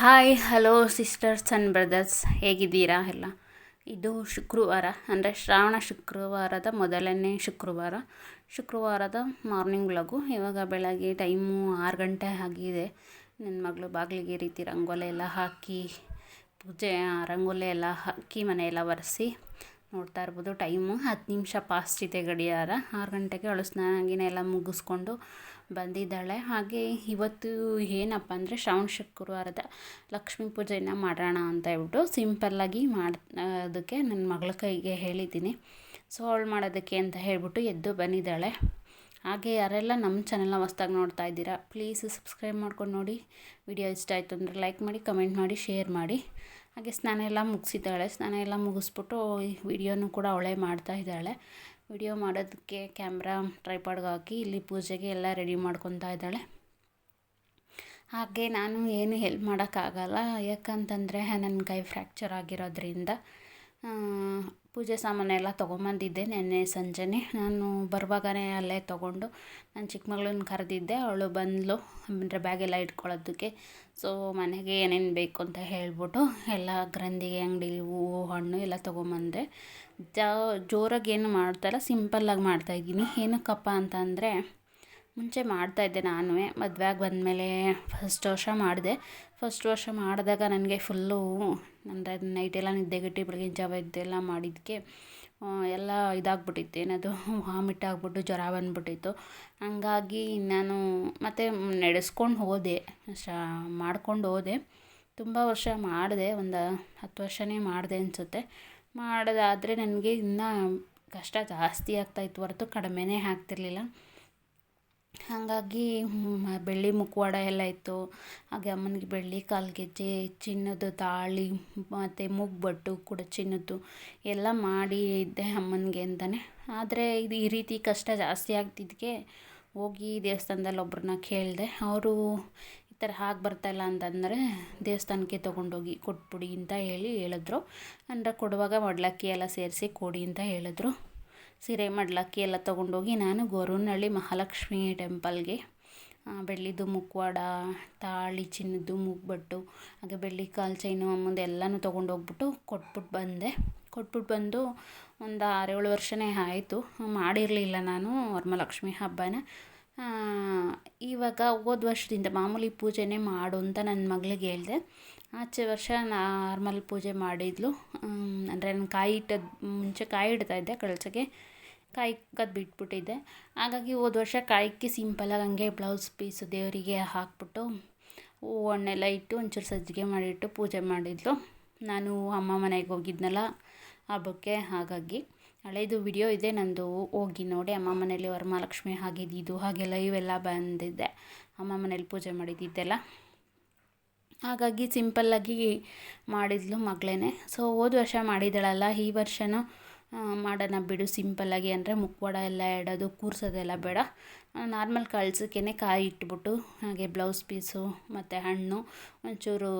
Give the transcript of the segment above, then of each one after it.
Hi hello sisters and brothers ಹೇಗಿದ್ದೀರಾ ಎಲ್ಲ? ಇದು ಶುಕ್ರವಾರ, ಅಂದರೆ ಶ್ರಾವಣ ಶುಕ್ರವಾರದ ಮೊದಲನೇ ಶುಕ್ರವಾರ. ಶುಕ್ರವಾರದ ಮಾರ್ನಿಂಗ್ ಲಘು ಇವಾಗ ಬೆಳಗ್ಗೆ ಟೈಮು ಆರು ಗಂಟೆ ಆಗಿದೆ. ನನ್ನ ಮಗಳು ಬಾಗಿಲಿಗೆ ರೀತಿ ರಂಗೋಲೆ ಎಲ್ಲ ಹಾಕಿ, ಪೂಜೆ ರಂಗೋಲೆ ಎಲ್ಲ ಹಾಕಿ ಮನೆಯೆಲ್ಲ ಒರೆಸಿ ನೋಡ್ತಾ ಇರ್ಬೋದು. ಟೈಮು ಹತ್ತು ನಿಮಿಷ ಪಾಸ್ಟ್ ಇದೆ ಗಡಿಯಾರ. ಆರು ಗಂಟೆಗೆ ಅವಳು ಸ್ನಾನ ಎಲ್ಲ ಮುಗಿಸ್ಕೊಂಡು ಬಂದಿದ್ದಾಳೆ. ಹಾಗೆ ಇವತ್ತು ಏನಪ್ಪ ಅಂದರೆ ಶ್ರಾವಣ ಶುಕ್ರವಾರದ ಲಕ್ಷ್ಮೀ ಪೂಜೆಯನ್ನು ಮಾಡೋಣ ಅಂತ ಹೇಳ್ಬಿಟ್ಟು ಸಿಂಪಲ್ಲಾಗಿ ಮಾಡಿ ಅದಕ್ಕೆ ನನ್ನ ಮಗಳ ಕೈಗೆ ಹೇಳಿದ್ದೀನಿ. ಸೊ ಅವಳು ಮಾಡೋದಕ್ಕೆ ಅಂತ ಹೇಳ್ಬಿಟ್ಟು ಎದ್ದು ಬಂದಿದ್ದಾಳೆ. ಹಾಗೆ ಯಾರೆಲ್ಲ ನಮ್ಮ ಚಾನೆಲ್ನ ಹೊಸ್ದಾಗಿ ನೋಡ್ತಾ ಇದ್ದೀರಾ ಪ್ಲೀಸ್ ಸಬ್ಸ್ಕ್ರೈಬ್ ಮಾಡ್ಕೊಂಡು ನೋಡಿ. ವಿಡಿಯೋ ಇಷ್ಟ ಆಯಿತು ಅಂದರೆ ಲೈಕ್ ಮಾಡಿ ಕಮೆಂಟ್ ಮಾಡಿ ಶೇರ್ ಮಾಡಿ. ಹಾಗೆ ಸ್ನಾನ ಎಲ್ಲ ಮುಗಿಸಿದ್ದಾಳೆ. ಸ್ನಾನ ಎಲ್ಲ ಮುಗಿಸ್ಬಿಟ್ಟು ವಿಡಿಯೋನು ಕೂಡ ಅವಳೇ ಮಾಡ್ತಾ ಇದ್ದಾಳೆ. ವಿಡಿಯೋ ಮಾಡೋದಕ್ಕೆ ಕ್ಯಾಮ್ರಾ, ಟ್ರೈಪಾಡ್ಗೆ ಹಾಕಿ ಇಲ್ಲಿ ಪೂಜೆಗೆ ಎಲ್ಲ ರೆಡಿ ಮಾಡ್ಕೊತಾ ಇದ್ದಾಳೆ. ಹಾಗೆ ನಾನು ಏನು ಹೆಲ್ಪ್ ಮಾಡೋಕ್ಕಾಗಲ್ಲ. ಯಾಕಂತಂದರೆ, ನನ್ನ ಕೈ ಫ್ರ್ಯಾಕ್ಚರ್ ಆಗಿರೋದ್ರಿಂದ ಪೂಜೆ ಸಾಮಾನೆಲ್ಲ ತೊಗೊಂಬಂದಿದ್ದೆ ನೆನ್ನೆ ಸಂಜೆನೇ. ನಾನು ಬರುವಾಗಲೇ ಅಲ್ಲೇ ತೊಗೊಂಡು ನಾನು ಚಿಕ್ಕ ಮಗಳನ್ನ ಕರೆದಿದ್ದೆ. ಅವಳು ಬಂದಳು ಅಂದರೆ ಬ್ಯಾಗೆಲ್ಲ ಇಟ್ಕೊಳ್ಳೋದಕ್ಕೆ. ಸೊ ಮನೆಗೆ ಏನೇನು ಬೇಕು ಅಂತ ಹೇಳ್ಬಿಟ್ಟು ಎಲ್ಲ ಗ್ರಂಥಿಗೆ ಅಂಗಡಿ ಹೂವು, ಹಣ್ಣು ಎಲ್ಲ ತೊಗೊಂಬಂದೆ. ಜೋರಾಗಿ ಏನು ಮಾಡ್ತಾಯಿಲ್ಲ ಸಿಂಪಲ್ಲಾಗಿ ಮಾಡ್ತಾಯಿದ್ದೀನಿ ಏನಕ್ಕಪ್ಪ ಅಂತಂದರೆ ಮುಂಚೆ ಮಾಡ್ತಾಯಿದ್ದೆ ನಾನು ಮದುವೆ ಆಗಿ ಬಂದಮೇಲೆ ಫಸ್ಟ್ ವರ್ಷ ಮಾಡಿದೆ. ಫಸ್ಟ್ ವರ್ಷ ಮಾಡಿದಾಗ ನನಗೆ ಫುಲ್ಲು ಅಂದರೆ ನೈಟೆಲ್ಲ ನಿದ್ದೆಗೆಟ್ಟು ಬೆಳಗಿನ ಜಾವ ಇದ್ದೆಲ್ಲ ಮಾಡಿದ್ದಕ್ಕೆ ಎಲ್ಲ ಇದಾಗ್ಬಿಟ್ಟಿತ್ತು. ಏನದು, ವಾಮಿಟ್ ಆಗಿಬಿಟ್ಟು, ಜ್ವರ ಬಂದ್ಬಿಟ್ಟಿತ್ತು. ಹಂಗಾಗಿ ನಾನು ಮತ್ತು ನಡೆಸ್ಕೊಂಡು ಹೋದೆ, ಶಾ, ಮಾಡ್ಕೊಂಡು ಹೋದೆ. ತುಂಬ ವರ್ಷ ಮಾಡಿದೆ, ಒಂದು ಹತ್ತು ವರ್ಷನೇ ಮಾಡಿದೆ ಅನಿಸುತ್ತೆ. ಮಾಡೋದಾದರೆ ನನಗೆ ಇನ್ನೂ ಕಷ್ಟ ಜಾಸ್ತಿ ಆಗ್ತಾಯಿತ್ತು ಹೊರತು ಕಡಿಮೆನೇ ಆಗ್ತಿರ್ಲಿಲ್ಲ. ಹಾಗಾಗಿ ಬೆಳ್ಳಿ ಮುಖವಾಡ ಎಲ್ಲ ಇತ್ತು. ಹಾಗೆ ಅಮ್ಮನಿಗೆ ಬೆಳ್ಳಿ ಕಾಲ್ಗೆಜ್ಜೆ ಚಿನ್ನದ ತಾಳಿ, ಮತ್ತು ಮುಗ್ಬಟ್ಟು ಕೂಡ ಚಿನ್ನದ್ದು ಎಲ್ಲ ಮಾಡಿ ಇದ್ದೆ ಅಮ್ಮನಿಗೆ ಅಂತಲೇ ಆದರೆ ಇದು ಈ ರೀತಿ ಕಷ್ಟ ಜಾಸ್ತಿ ಆಗ್ತಿದ್ದಕ್ಕೆ ಹೋಗಿ ದೇವಸ್ಥಾನದಲ್ಲಿ ಒಬ್ಬರನ್ನ ಕೇಳಿದೆ, ಅವರು ಈ ಥರ ಹಾಗೆ ಬರ್ತಾಯಿಲ್ಲ ಅಂತಂದರೆ ದೇವಸ್ಥಾನಕ್ಕೆ ತೊಗೊಂಡೋಗಿ ಕೊಟ್ಬಿಡಿ ಅಂತ ಹೇಳಿ ಹೇಳಿದ್ರು. ಅಂದರೆ ಕೊಡುವಾಗ ಮಡ್ಲಕ್ಕಿ ಎಲ್ಲ ಸೇರಿಸಿ ಕೊಡಿ ಅಂತ ಹೇಳಿದ್ರು. ಸೀರೆ ಮಡ್ಲಕ್ಕಿ ಎಲ್ಲ ತೊಗೊಂಡೋಗಿ ನಾನು ಗೊರವನಹಳ್ಳಿ ಮಹಾಲಕ್ಷ್ಮಿ ಟೆಂಪಲ್ಗೆ ಬೆಳ್ಳಿದು ಮುಕ್ವಾಡ, ತಾಳಿ ಚಿನ್ನದ್ದು, ಮುಗ್ಬಟ್ಟು, ಹಾಗೆ ಬೆಳ್ಳಿ ಕಾಲು ಚೈನು, ಅಮ್ಮಂದು ಎಲ್ಲನೂ ತೊಗೊಂಡೋಗ್ಬಿಟ್ಟು ಕೊಟ್ಬಿಟ್ಟು ಬಂದೆ. ಕೊಟ್ಬಿಟ್ಟು ಬಂದು ಒಂದು ಆರೇಳು ವರ್ಷನೇ ಆಯಿತು. ಮಾಡಿರಲಿಲ್ಲ ನಾನು ವರಮಹಾಲಕ್ಷ್ಮಿ ಹಬ್ಬನ. ಇವಾಗ ಹೋದ ವರ್ಷದಿಂದ ಮಾಮೂಲಿ ಪೂಜೆನೇ ಮಾಡು ಅಂತ ನನ್ನ ಮಗಳಿಗೆ ಹೇಳಿದೆ. ಆಚೆ ವರ್ಷ ನಾರ್ಮಲ್ ಪೂಜೆ ಮಾಡಿದ್ಲು. ಅಂದರೆ ನಾನು ಕಾಯಿ ಇಟ್ಟದ್ದು ಮುಂಚೆ ಕಾಯಿ ಇಡ್ತಾಯಿದ್ದೆ ಕಳಸಕ್ಕೆ ಕಾಯಿ ಕದ್ದು ಬಿಟ್ಬಿಟ್ಟಿದ್ದೆ. ಹಾಗಾಗಿ ಹೋದ ವರ್ಷ ಕಾಯಿಕ್ಕೆ ಸಿಂಪಲಾಗಿ ಹಂಗೆ ಬ್ಲೌಸ್ ಪೀಸು ದೇವರಿಗೆ ಹಾಕ್ಬಿಟ್ಟು ಹೂವನ್ನೆಲ್ಲ ಇಟ್ಟು ಒಂಚೂರು ಸಜ್ಜಿಗೆ ಮಾಡಿಟ್ಟು ಪೂಜೆ ಮಾಡಿದ್ಲು. ನಾನು ಅಮ್ಮ ಮನೆಗೆ ಹೋಗಿದ್ನಲ್ಲ, ಹಬ್ಬಕ್ಕೆ ಹಾಗಾಗಿ. ಹಳೇದು ವಿಡಿಯೋ ಇದೆ, ನಂದು ಹೋಗಿ ನೋಡಿ. ಅಮ್ಮ ಮನೇಲಿ ವರಮಹಾಲಕ್ಷ್ಮಿ ಹಾಗಿದ್ದು ಹಾಗೆಲ್ಲ ಇವೆಲ್ಲ ಬಂದಿದ್ದೆ ಅಮ್ಮ ಮನೇಲಿ ಪೂಜೆ ಮಾಡಿದ್ದಿದ್ದೆಲ್ಲ. ಹಾಗಾಗಿ ಸಿಂಪಲ್ಲಾಗಿ ಮಾಡಿದ್ಲು ಮಗಳೇ ಸೊ ಹೋದ ವರ್ಷ ಮಾಡಿದಳಲ್ಲ ಈ ವರ್ಷವೂ ಮಾಡೋಣ ಬಿಡು ಸಿಂಪಲ್ಲಾಗಿ ಅಂದರೆ ಮುಖವಾಡ ಎಲ್ಲ ಇಡೋದು ಕೂರ್ಸೋದೆಲ್ಲ ಬೇಡ. ನಾರ್ಮಲ್ ಕಳ್ಸೋಕ್ಕೇ ಕಾಯಿ ಇಟ್ಬಿಟ್ಟು, ಹಾಗೆ ಬ್ಲೌಸ್ ಪೀಸು ಮತ್ತು ಹಣ್ಣು ಒಂಚೂರು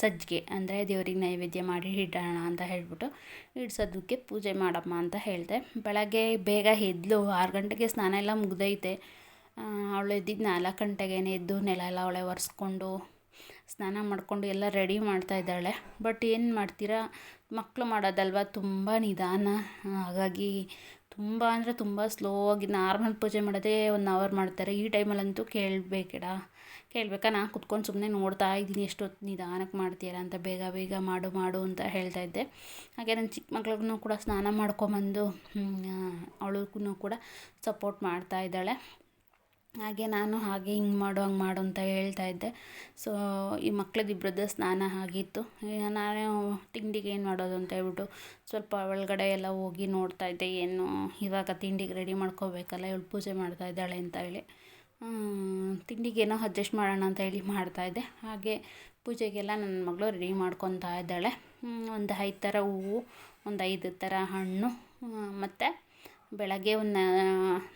ಸಜ್ಜಿಗೆ ಅಂದರೆ ದೇವ್ರಿಗೆ ನೈವೇದ್ಯ ಮಾಡಿ ಇಡೋಣ ಅಂತ ಹೇಳ್ಬಿಟ್ಟು ಇಡ್ಸೋದಕ್ಕೆ ಪೂಜೆ ಮಾಡಮ್ಮ ಅಂತ ಹೇಳಿದೆ. ಬೆಳಗ್ಗೆ ಬೇಗ ಎದ್ಲು, ಆರು ಗಂಟೆಗೆ ಸ್ನಾನ ಎಲ್ಲ ಮುಗ್ದೈತೆ. ಅವಳು ಎದ್ದಿದ್ದು ನಾಲ್ಕು ಗಂಟೆಗೇನೆ ಎದ್ದು ನೆಲ ಎಲ್ಲ ಅವಳೆ ಒರೆಸ್ಕೊಂಡು ಸ್ನಾನ ಮಾಡಿಕೊಂಡು ಎಲ್ಲ ರೆಡಿ ಮಾಡ್ತಾ ಇದ್ದಾಳೆ. ಬಟ್ ಏನು ಮಾಡ್ತೀರಾ? ಮಕ್ಕಳು ಮಾಡೋದಲ್ವ? ತುಂಬ ನಿಧಾನ. ಹಾಗಾಗಿ ತುಂಬ ಅಂದರೆ ತುಂಬ ಸ್ಲೋ ಆಗಿ ನಾರ್ಮಲ್ ಪೂಜೆ ಮಾಡೋದೇ ಒನ್ ಅವರ್ ಮಾಡ್ತಾರೆ. ಈ ಟೈಮಲ್ಲಂತೂ ಕೇಳಬೇಕಿಡ. ಕೇಳಬೇಕಾ? ನಾನು ಕುತ್ಕೊಂಡು ಸುಮ್ಮನೆ ನೋಡ್ತಾ ಇದ್ದೀನಿ ಎಷ್ಟೊತ್ತು ನಿಧಾನಕ್ಕೆ ಮಾಡ್ತೀರಾ ಅಂತ, ಬೇಗ ಬೇಗ ಮಾಡು ಮಾಡು ಅಂತ ಹೇಳ್ತಾ ಇದ್ದೆ. ಹಾಗೆ ನನ್ನ ಚಿಕ್ಕ ಮಕ್ಳಿಗೂ ಕೂಡ ಸ್ನಾನ ಮಾಡ್ಕೊಂಬಂದು ಅವಳಿಗೂ ಕೂಡ ಸಪೋರ್ಟ್ ಮಾಡ್ತಾ ಇದ್ದಾಳೆ. ಹಾಗೆ ನಾನು ಹಾಗೆ ಹಿಂಗೆ ಮಾಡು, ಹಂಗೆ ಮಾಡು ಅಂತ ಹೇಳ್ತಾ ಇದ್ದೆ. ಸೊ ಈ ಮಕ್ಳದ್ದು ಸ್ನಾನ ಆಗಿತ್ತು. ನಾನು ತಿಂಡಿಗೆ ಏನು ಮಾಡೋದು ಅಂತ ಹೇಳ್ಬಿಟ್ಟು ಸ್ವಲ್ಪ ಒಳಗಡೆ ಎಲ್ಲ ಹೋಗಿ ನೋಡ್ತಾ ಇದ್ದೆ. ಏನು ಇವಾಗ ತಿಂಡಿಗೆ ರೆಡಿ ಮಾಡ್ಕೋಬೇಕಲ್ಲ, ಇವಳು ಪೂಜೆ ಮಾಡ್ತಾ ಇದ್ದಾಳೆ ಅಂತ ಹೇಳಿ. ತಿಂಡಿಗೇನೋ ಅಡ್ಜಸ್ಟ್ ಮಾಡೋಣ ಅಂತ ಹೇಳಿ ಮಾಡ್ತಾಯಿದ್ದೆ ಹಾಗೆ ಪೂಜೆಗೆಲ್ಲ ನನ್ನ ಮಗಳು ರೆಡಿ ಮಾಡ್ಕೊತಾ ಇದ್ದಾಳೆ. ಒಂದು ಐದು ಥರ ಹೂವು, ಒಂದು ಐದು ಥರ ಹಣ್ಣು ಮತ್ತು ಬೆಳಗ್ಗೆ ಒಂದು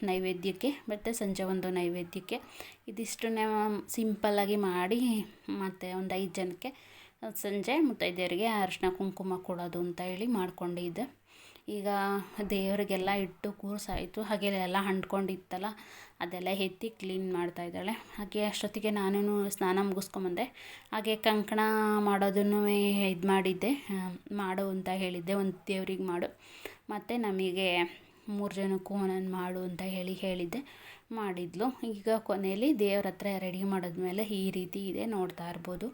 ನೈವೇದ್ಯಕ್ಕೆ, ಮತ್ತು ಸಂಜೆ ಒಂದು ನೈವೇದ್ಯಕ್ಕೆ. ಇದಿಷ್ಟನ್ನೇ ಸಿಂಪಲ್ಲಾಗಿ ಮಾಡಿ, ಮತ್ತು ಒಂದು ಐದು ಜನಕ್ಕೆ ಸಂಜೆ ಮುತ್ತೈದೆಯರಿಗೆ ಅರಿಶಿನ ಕುಂಕುಮ ಕೊಡೋದು ಅಂತ ಹೇಳಿ ಮಾಡ್ಕೊಂಡಿದ್ದೆ. ಈಗ ದೇವರಿಗೆಲ್ಲ ಇಟ್ಟು ಕೂರಿಸಾಯಿತು. ಹಾಗೆ ಎಲ್ಲ ಅಂಟ್ಕೊಂಡಿತ್ತಲ್ಲ ಅದೆಲ್ಲ ಎತ್ತಿ ಕ್ಲೀನ್ ಮಾಡ್ತಾ ಇದ್ದಾಳೆ. ಹಾಗೆ ಅಷ್ಟೊತ್ತಿಗೆ ನಾನು ಸ್ನಾನ ಮುಗಿಸ್ಕೊಂಬಂದೆ. ಹಾಗೆ ಕಂಕಣ ಮಾಡೋದನ್ನು ಇದು ಮಾಡಿದ್ದೆ ಮಾಡು ಅಂತ ಹೇಳಿದ್ದೆ, ಒಂದು ದೇವ್ರಿಗೆ ಮಾಡು. ಮತ್ತು ನಮಗೆ ಮೂರು ಜನಕ್ಕೂ ಒಂದೊಂದು ಮಾಡು ಅಂತ ಹೇಳಿ ಹೇಳಿದ್ದೆ. ಮಾಡಿದ್ಲು. ಈಗ ಕೊನೆಯಲ್ಲಿ ದೇವ್ರ ಹತ್ರ ರೆಡಿ ಮಾಡಿದ್ಮೇಲೆ ಈ ರೀತಿ ಇದೆ, ನೋಡ್ತಾ ಇರ್ಬೋದು.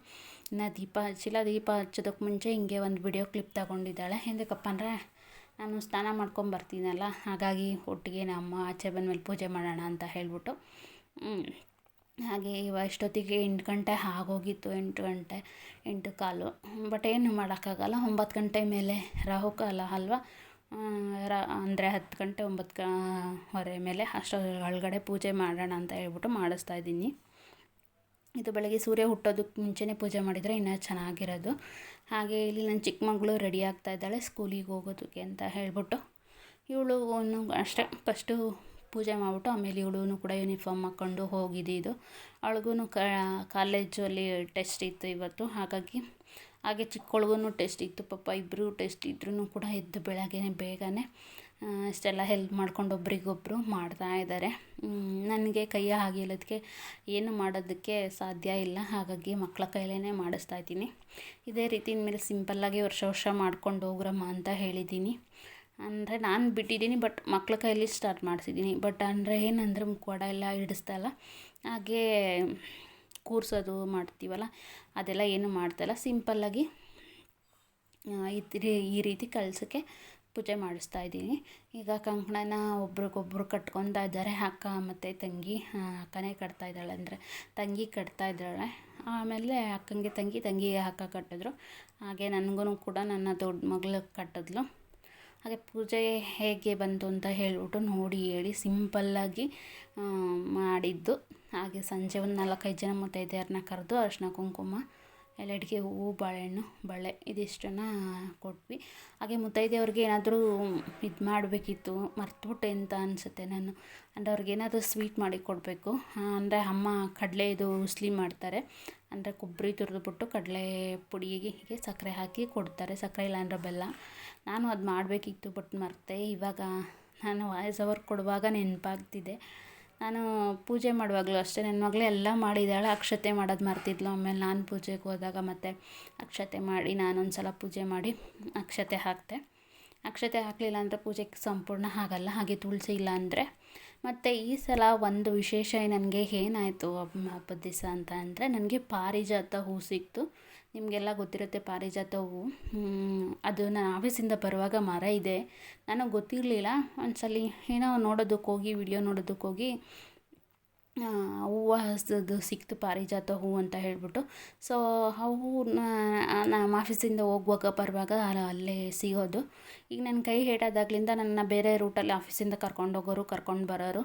ಇನ್ನು ದೀಪ ಹಚ್ಚಿಲ್ಲ ದೀಪ ಹಚ್ಚೋದಕ್ಕೆ ಮುಂಚೆ ಹಿಂಗೆ ಒಂದು ವಿಡಿಯೋ ಕ್ಲಿಪ್ ತಗೊಂಡಿದ್ದಾಳೆ. ಎಂದಕ್ಕಪ್ಪ ಅಂದರೆ ನಾನು ಸ್ನಾನ ಮಾಡ್ಕೊಂಬರ್ತೀನಲ್ಲ ಹಾಗಾಗಿ ಒಟ್ಟಿಗೆ ನಮ್ಮ ಆಚೆ ಬಂದಮೇಲೆ ಪೂಜೆ ಮಾಡೋಣ ಅಂತ ಹೇಳಿಬಿಟ್ಟು. ಹಾಗೆ ಇವಾಗ ಇಷ್ಟೊತ್ತಿಗೆ ಎಂಟು ಗಂಟೆ ಆಗೋಗಿತ್ತು, ಎಂಟು ಗಂಟೆ, ಎಂಟು ಕಾಲು. ಬಟ್ ಏನು ಮಾಡೋಕ್ಕಾಗಲ್ಲ. ಒಂಬತ್ತು ಗಂಟೆ ಮೇಲೆ ರಾಹುಕಾಲ ಅಲ್ವಾ? ಅಂದರೆ ಹತ್ತು ಗಂಟೆ ಒಂಬತ್ತು ಹೊರೆ ಮೇಲೆ ಅಷ್ಟು ಒಳಗಡೆ ಪೂಜೆ ಮಾಡೋಣ ಅಂತ ಹೇಳ್ಬಿಟ್ಟು ಮಾಡಿಸ್ತಾ ಇದ್ದೀನಿ. ಇದು ಬೆಳಗ್ಗೆ ಸೂರ್ಯ ಹುಟ್ಟೋದಕ್ಕೆ ಮುಂಚೆನೇ ಪೂಜೆ ಮಾಡಿದರೆ ಇನ್ನೂ ಚೆನ್ನಾಗಿರೋದು. ಹಾಗೆ ಇಲ್ಲಿ ನನ್ನ ಚಿಕ್ಕ ಮಗಳು ರೆಡಿ ಆಗ್ತಾ ಇದ್ದಾಳೆ, ಸ್ಕೂಲಿಗೆ ಹೋಗೋದಕ್ಕೆ ಅಂತ ಹೇಳ್ಬಿಟ್ಟು ಇವಳು ಅಷ್ಟೇ, ಫಸ್ಟು ಪೂಜೆ ಮಾಡಿಬಿಟ್ಟು ಆಮೇಲೆ ಇವಳು ಕೂಡ ಯೂನಿಫಾರ್ಮ್ ಹಾಕ್ಕೊಂಡು ಹೋಗಿದ್ದು ಅವಳಿಗೂ ಕಾಲೇಜಲ್ಲಿ ಟೆಸ್ಟ್ ಇತ್ತು ಇವತ್ತು, ಹಾಗಾಗಿ ಹಾಗೆ ಚಿಕ್ಕೊಳಗೂ ಟೆಸ್ಟ್ ಇತ್ತು ಪಾಪ ಇಬ್ಬರು ಟೆಸ್ಟ್ ಇದ್ರೂ ಕೂಡ ಎದ್ದು ಬೆಳಗ್ಗೆ ಬೇಗನೆ ಇಷ್ಟೆಲ್ಲ ಹೆಲ್ಪ್ ಮಾಡ್ಕೊಂಡು ಒಬ್ರಿಗೊಬ್ಬರು ಮಾಡ್ತಾ ಇದ್ದಾರೆ. ನನಗೆ ಕೈಯ ಆಗಿಲ್ಲದಕ್ಕೆ ಏನು ಮಾಡೋದಕ್ಕೆ ಸಾಧ್ಯ ಇಲ್ಲ. ಹಾಗಾಗಿ ಮಕ್ಕಳ ಕೈಲೇ ಮಾಡಿಸ್ತಾ ಇದ್ದೀನಿ. ಇದೇ ರೀತಿ ಇನ್ಮೇಲೆ ಸಿಂಪಲ್ಲಾಗಿ ವರ್ಷ ವರ್ಷ ಮಾಡ್ಕೊಂಡು ಹೋಗ್ರಮ್ಮ ಅಂತ ಹೇಳಿದ್ದೀನಿ. ಅಂದರೆ ನಾನು ಬಿಟ್ಟಿದ್ದೀನಿ ಬಟ್ ಮಕ್ಕಳ ಕೈಲಿ ಸ್ಟಾರ್ಟ್ ಮಾಡಿಸಿದ್ದೀನಿ. ಬಟ್ ಅಂದರೆ ಏನಂದರೆ ಮುಖವಾಡ ಎಲ್ಲ ಹಿಡಿಸ್ತಾ ಇಲ್ಲ. ಹಾಗೇ ಕೂರಿಸೋದು ಮಾಡ್ತೀವಲ್ಲ, ಅದೆಲ್ಲ ಏನು ಮಾಡ್ತಾಯಿಲ್ಲ ಸಿಂಪಲ್ಲಾಗಿ ಈ ರೀತಿ ಕಳ್ಸೋಕ್ಕೆ ಪೂಜೆ ಮಾಡಿಸ್ತಾ ಇದ್ದೀನಿ. ಈಗ ಕಂಕಣನ ಒಬ್ರಿಗೊಬ್ರು ಕಟ್ಕೊತಾ ಇದ್ದಾರೆ, ಅಕ್ಕ ಮತ್ತು ತಂಗಿ. ಅಕ್ಕನೇ ಕಟ್ತಾ ಇದ್ದಾಳೆ ಅಂದರೆ ತಂಗಿ ಕಟ್ತಾ ಇದ್ದಾಳೆ. ಆಮೇಲೆ ಅಕ್ಕನಿಗೆ ತಂಗಿ, ತಂಗಿಗೆ ಅಕ್ಕ ಕಟ್ಟಿದ್ರು. ಹಾಗೆ ನನಗೂ ಕೂಡ ನನ್ನ ದೊಡ್ಡ ಮಗಳು ಕಟ್ಟಿದ್ಲು. ಹಾಗೆ ಪೂಜೆ ಹೇಗೆ ಬಂತು ಅಂತ ಹೇಳಿಬಿಟ್ಟು ನೋಡಿ ಹೇಳಿ ಸಿಂಪಲ್ಲಾಗಿ ಮಾಡಿದ್ದು. ಹಾಗೆ ಸಂಜೆ ಒಂದು ನಾಲ್ಕೈದು ಜನ ಮುತ್ತೈದೆಯರನ್ನ ಕರೆದು ಅರಿಶಿನ ಕುಂಕುಮ ಎಲ್ಲಡಿಗೆ ಹೂವು, ಬಾಳೆಹಣ್ಣು, ಬಳೆ ಇದಿಷ್ಟನ್ನು ಕೊಟ್ವಿ. ಹಾಗೆ ಮುತ್ತೈದೆಯವ್ರಿಗೆ ಏನಾದರೂ ಇದು ಮಾಡಬೇಕಿತ್ತು, ಮರ್ತುಬಿಟ್ಟೆ ಅಂತ ಅನಿಸುತ್ತೆ ನಾನು. ಅಂದರೆ ಅವ್ರಿಗೇನಾದರೂ ಸ್ವೀಟ್ ಮಾಡಿ ಕೊಡಬೇಕು. ಅಂದರೆ ಅಮ್ಮ ಕಡಲೆದು ಉಸ್ಲಿ ಮಾಡ್ತಾರೆ. ಅಂದರೆ ಕೊಬ್ಬರಿ ತುರಿದ್ಬಿಟ್ಟು ಕಡಲೆ ಪುಡಿಗೆ ಸಕ್ಕರೆ ಹಾಕಿ ಕೊಡ್ತಾರೆ, ಸಕ್ಕರೆ ಇಲ್ಲಾಂದ್ರೆ ಬೆಲ್ಲ. ನಾನು ಅದು ಮಾಡಬೇಕಿತ್ತು, ಬಟ್ ಮರೆತೆ ಇವಾಗ ನಾನು ವಾಯ್ಸ್ ಅವರ್ ಕೊಡುವಾಗ ನೆನಪಾಗ್ತಿದೆ. ನಾನು ಪೂಜೆ ಮಾಡುವಾಗಲೂ ಅಷ್ಟೇ ನನ್ನ ಮಗಳೇ ಎಲ್ಲ ಮಾಡಿದ್ದಾಳೆ ಅಕ್ಷತೆ ಮಾಡೋದು ಮರ್ತಿದ್ಲು. ಆಮೇಲೆ ನಾನು ಪೂಜೆಗೆ ಹೋದಾಗ ಮತ್ತೆ ಅಕ್ಷತೆ ಮಾಡಿ ನಾನೊಂದು ಸಲ ಪೂಜೆ ಮಾಡಿ ಅಕ್ಷತೆ ಹಾಕಿದೆ ಅಕ್ಷತೆ ಹಾಕಲಿಲ್ಲ ಅಂದರೆ ಪೂಜೆಗೆ ಸಂಪೂರ್ಣ ಆಗಲ್ಲ ಹಾಗೆ ತುಳಸಿ ಇಲ್ಲ ಅಂದರೆ. ಮತ್ತು ಈ ಸಲ ಒಂದು ವಿಶೇಷ ನನಗೆ ಏನಾಯಿತು ಹಬ್ಬದ ದಿವಸ ಅಂತ ಅಂದರೆ, ನನಗೆ ಪಾರಿಜಾತ ಹೂ ಸಿಕ್ತು. ನಿಮಗೆಲ್ಲ ಗೊತ್ತಿರುತ್ತೆ ಪಾರಿಜಾತ ಹೂವು ಅದು ನಾನು ಆಫೀಸಿಂದ ಬರುವಾಗ ಮರ ಇದೆ. ನನಗೆ ಗೊತ್ತಿರಲಿಲ್ಲ. ಒಂದ್ಸಲ ಏನೋ ನೋಡೋದಕ್ಕೆ ಹೋಗಿ, ವಿಡಿಯೋ ನೋಡೋದಕ್ಕೆ ಹೋಗಿ ಹೂವು ಹಸ್ದು ಸಿಕ್ತು ಪಾರಿಜಾತ ಹೂವು ಅಂತ ಹೇಳಿಬಿಟ್ಟು. ಸೊ ಆ ಹೂವು ನಮ್ಮ ಆಫೀಸಿಂದ ಹೋಗುವಾಗ ಬರುವಾಗ ಅಲ್ಲೇ ಸಿಗೋದು. ಈಗ ನನ್ನ ಕೈ ಹೇಟಾದಾಗ್ಲಿಂದ ನನ್ನ ಬೇರೆ ರೂಟಲ್ಲಿ ಆಫೀಸಿಂದ ಕರ್ಕೊಂಡು ಹೋಗೋರು, ಕರ್ಕೊಂಡು ಬರೋರು.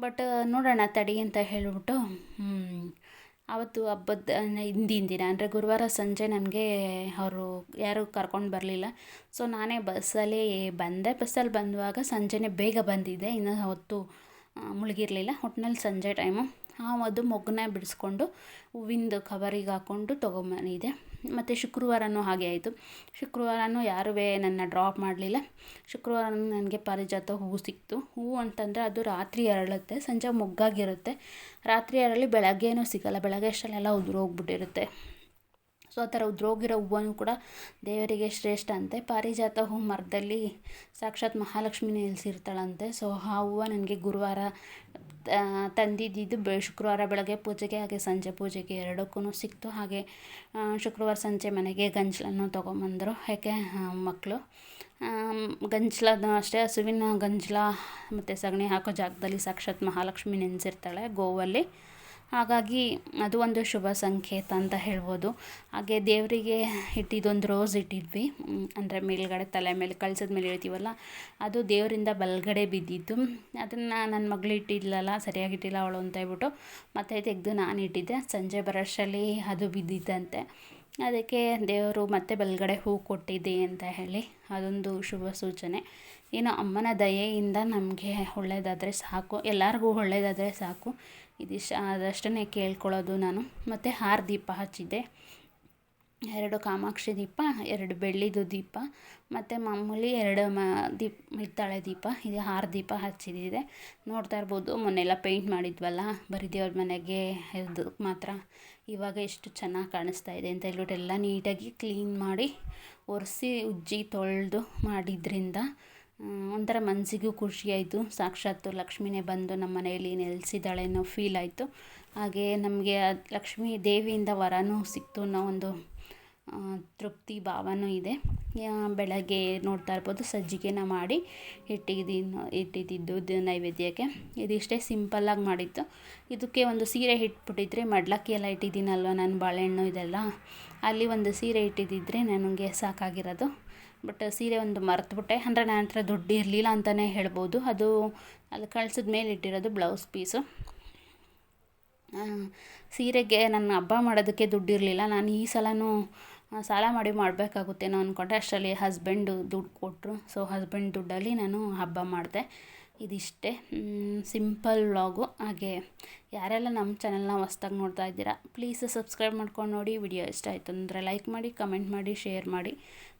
ಬಟ್ ನೋಡೋಣ ತಡಿ ಅಂತ ಹೇಳಿಬಿಟ್ಟು ಆವತ್ತು ಹಬ್ಬದ ಹಿಂದಿನ ದಿನ, ಅಂದರೆ ಗುರುವಾರ ಸಂಜೆ ನನಗೆ ಅವರು ಯಾರೂ ಕರ್ಕೊಂಡು ಬರಲಿಲ್ಲ. ಸೊ ನಾನೇ ಬಸ್ಸಲ್ಲಿ ಬಂದೆ. ಬಸ್ಸಲ್ಲಿ ಬಂದಾಗ ಸಂಜೆನೇ ಬೇಗ ಬಂದಿದ್ದೆ. ಇನ್ನು ಹೊತ್ತು ಮುಳುಗಿರಲಿಲ್ಲ. ಒಟ್ನಲ್ಲಿ ಸಂಜೆ ಟೈಮು ಅದು ಮೊಗ್ಗನ್ನ ಬಿಡಿಸ್ಕೊಂಡು ಹೂವಿಂದು ಕವರಿಗೆ ಹಾಕ್ಕೊಂಡು ತೊಗೊಂಬಂದಿದ್ದೆ. ಮತ್ತು ಶುಕ್ರವಾರನೂ ಹಾಗೆ ಆಯಿತು. ಶುಕ್ರವಾರನೂ ಯಾರೂ ನನ್ನ ಡ್ರಾಪ್ ಮಾಡಲಿಲ್ಲ. ಶುಕ್ರವಾರ ನನಗೆ ಪಾರಿಜಾತ ಹೂವು ಸಿಕ್ತು. ಹೂವು ಅಂತಂದರೆ ಅದು ರಾತ್ರಿ ಅರಳುತ್ತೆ, ಸಂಜೆ ಮೊಗ್ಗಾಗಿರುತ್ತೆ. ರಾತ್ರಿ ಅರಳಿ ಬೆಳಗ್ಗೆನೂ ಸಿಗಲ್ಲ, ಬೆಳಗ್ಗೆ ಅಷ್ಟರಲ್ಲೆಲ್ಲ ಉದುರೋಗ್ಬಿಟ್ಟಿರುತ್ತೆ. ಸೊ, ಆ ಥರ ಉದ್ರೋಗಿರೋ ಹೂವನ್ನು ಕೂಡ ದೇವರಿಗೆ ಶ್ರೇಷ್ಠ ಅಂತೆ. ಪಾರಿಜಾತ ಹೂ ಮರದಲ್ಲಿ ಸಾಕ್ಷಾತ್ ಮಹಾಲಕ್ಷ್ಮಿ ನಿಲ್ಲಿಸಿರ್ತಾಳಂತೆ ಸೊ, ಆ ಹೂವು ನನಗೆ ಗುರುವಾರ ತಂದಿದ್ದಿದ್ದು ಬೆ, ಶುಕ್ರವಾರ ಬೆಳಗ್ಗೆ ಪೂಜೆಗೆ, ಹಾಗೆ ಸಂಜೆ ಪೂಜೆಗೆ ಎರಡಕ್ಕೂ ಸಿಕ್ತು. ಹಾಗೆ ಶುಕ್ರವಾರ ಸಂಜೆ ಮನೆಗೆ ಗಂಜಲನ್ನು ತೊಗೊಂಬಂದರು. ಯಾಕೆ ಮಕ್ಕಳು ಗಂಜಲದ ಅಷ್ಟೇ ಹಸುವಿನ ಗಂಜಲ ಮತ್ತು ಸಗಣಿ ಹಾಕೋ ಜಾಗದಲ್ಲಿ ಸಾಕ್ಷಾತ್ ಮಹಾಲಕ್ಷ್ಮಿ ನೆನೆಸಿರ್ತಾಳೆ ಗೋವಲ್ಲಿ. ಹಾಗಾಗಿ ಅದು ಒಂದು ಶುಭ ಸಂಕೇತ ಅಂತ ಹೇಳ್ಬೋದು. ಹಾಗೆ ದೇವರಿಗೆ ಇಟ್ಟಿದ್ದೊಂದು ರೋಸ್ ಇಟ್ಟಿದ್ವಿ. ಅಂದರೆ ಮೇಲುಗಡೆ ತಲೆ ಮೇಲೆ, ಕಳ್ಸದ ಮೇಲೆ ಇಡ್ತೀವಲ್ಲ ಅದು ದೇವರಿಂದ ಬಲಗಡೆ ಬಿದ್ದಿದ್ದು. ಅದನ್ನು ನನ್ನ ಮಗಳು ಇಟ್ಟಿದ್ಲಲ್ಲ, ಸರಿಯಾಗಿ ಇಟ್ಟಿಲ್ಲ ಅವಳು ಅಂತ ಹೇಳ್ಬಿಟ್ಟು ಮತ್ತೆ ತೆಗೆದು ನಾನು ಇಟ್ಟಿದ್ದೆ. ಸಂಜೆ ಬರೋಷ್ಟರಲ್ಲಿ ಅದು ಬಿದ್ದಿದ್ದಂತೆ. ಅದಕ್ಕೆ ದೇವರು ಮತ್ತೆ ಬಲಗಡೆ ಹೂ ಕೊಟ್ಟಿದ್ದೆ ಅಂತ ಹೇಳಿ ಅದೊಂದು ಶುಭ ಸೂಚನೆ. ಏನೋ ಅಮ್ಮನ ದಯೆಯಿಂದ ನಮಗೆ ಒಳ್ಳೆಯದಾದರೆ ಸಾಕು. ಎಲ್ಲರಿಗೂ ಒಳ್ಳೆಯದಾದರೆ ಸಾಕು. ಇದಿಷ್ಟು ಅದಷ್ಟನ್ನೇ ಕೇಳ್ಕೊಳ್ಳೋದು ನಾನು. ಮತ್ತು ಹಾರ ದೀಪ ಹಚ್ಚಿದ್ದೆ. ಎರಡು ಕಾಮಾಕ್ಷಿ ದೀಪ, ಎರಡು ಬೆಳ್ಳಿದು ದೀಪ, ಮತ್ತು ಮಾಮೂಲಿ ಎರಡು ಮ ದೀಪ, ಹಿತ್ತಾಳೆ ದೀಪ, ಇದು ಆರು ದೀಪ ಹಚ್ಚಿದ್ದಿದೆ. ನೋಡ್ತಾ ಇರ್ಬೋದು, ಮೊನ್ನೆಲ್ಲ ಪೇಂಟ್ ಮಾಡಿದ್ವಲ್ಲ ಬರೀ ದೇವ್ರ ಮನೆಗೆ ಇದು ಮಾತ್ರ. ಇವಾಗ ಎಷ್ಟು ಚೆನ್ನಾಗಿ ಕಾಣಿಸ್ತಾ ಇದೆ ಅಂತ ಹೇಳ್ಬಿಟ್ಟು ಎಲ್ಲ ನೀಟಾಗಿ ಕ್ಲೀನ್ ಮಾಡಿ ಒರೆಸಿ ಉಜ್ಜಿ ತೊಳೆದು ಮಾಡಿದ್ರಿಂದ ಒಂಥರ ಮನಸ್ಸಿಗೂ ಖುಷಿಯಾಯಿತು. ಸಾಕ್ಷಾತ್ತು ಲಕ್ಷ್ಮಿನೇ ಬಂದು ನಮ್ಮ ಮನೆಯಲ್ಲಿ ನೆಲೆಸಿದ್ದಾಳೆ ಅನ್ನೋ ಫೀಲ್ ಆಯಿತು. ಹಾಗೆ ನಮಗೆ ಲಕ್ಷ್ಮೀ ದೇವಿಯಿಂದ ವರನೂ ಸಿಕ್ತು ಅನ್ನೋ ಒಂದು ತೃಪ್ತಿ, ಭಾವನೂ ಇದೆ. ಬೆಳಗ್ಗೆ ನೋಡ್ತಾ ಇರ್ಬೋದು, ಸಜ್ಜಿಗೆನ ಮಾಡಿ ಇಟ್ಟಿದ್ದೀನಿ ಇಟ್ಟಿದ್ದಿದ್ದು ನೈವೇದ್ಯಕ್ಕೆ. ಇದಿಷ್ಟೇ ಸಿಂಪಲ್ಲಾಗಿ ಮಾಡಿತ್ತು. ಇದಕ್ಕೆ ಒಂದು ಸೀರೆ ಇಟ್ಬಿಟ್ಟಿದ್ರೆ ಮಡ್ಲಕ್ಕಿ ಎಲ್ಲ ಇಟ್ಟಿದ್ದೀನಲ್ವ, ನಾನು ಬಾಳೆಹಣ್ಣು ಇದೆಲ್ಲ. ಅಲ್ಲಿ ಒಂದು ಸೀರೆ ಇಟ್ಟಿದ್ದಿದ್ರೆ ನನಗೆ ಸಾಕಾಗಿರೋದು. ಬಟ್ ಸೀರೆ ಒಂದು ಮರೆತುಬಿಟ್ಟೆ. ಅಂದರೆ ನನ್ನ ಹತ್ರ ದುಡ್ಡು ಇರಲಿಲ್ಲ ಅಂತಲೇ ಹೇಳ್ಬೋದು. ಅದು ಅಲ್ಲಿ ಕಳ್ಸಿದ ಮೇಲೆ ಇಟ್ಟಿರೋದು ಬ್ಲೌಸ್ ಪೀಸು. ಸೀರೆಗೆ ನನ್ನ ಹಬ್ಬ ಮಾಡೋದಕ್ಕೆ ದುಡ್ಡು ಇರಲಿಲ್ಲ. ನಾನು ಈ ಸಲನೂ ಸಾಲ ಮಾಡಿ ಮಾಡಬೇಕಾಗುತ್ತೇನೋ ಅಂದ್ಕೊಂಡೆ ಅಷ್ಟರಲ್ಲಿ ಹಸ್ಬೆಂಡು ದುಡ್ಡು ಕೊಟ್ಟರು ಸೊ, ಹಸ್ಬೆಂಡ್ ದುಡ್ಡಲ್ಲಿ ನಾನು ಹಬ್ಬ ಮಾಡಿದೆ. ಇದಿಷ್ಟೇ. Simple vlog. ಹಾಗೆ, ಯಾರೆಲ್ಲ ನಮ್ಮ ಚಾನಲ್ನ ಹೊಸ್ದಾಗಿ ನೋಡ್ತಾ ಇದ್ದೀರಾ, ಪ್ಲೀಸ್ ಸಬ್ಸ್ಕ್ರೈಬ್ ಮಾಡ್ಕೊಂಡು ನೋಡಿ. ವಿಡಿಯೋ ಇಷ್ಟ ಆಯಿತು ಅಂದರೆ ಲೈಕ್ ಮಾಡಿ, ಕಮೆಂಟ್ ಮಾಡಿ, ಶೇರ್ ಮಾಡಿ.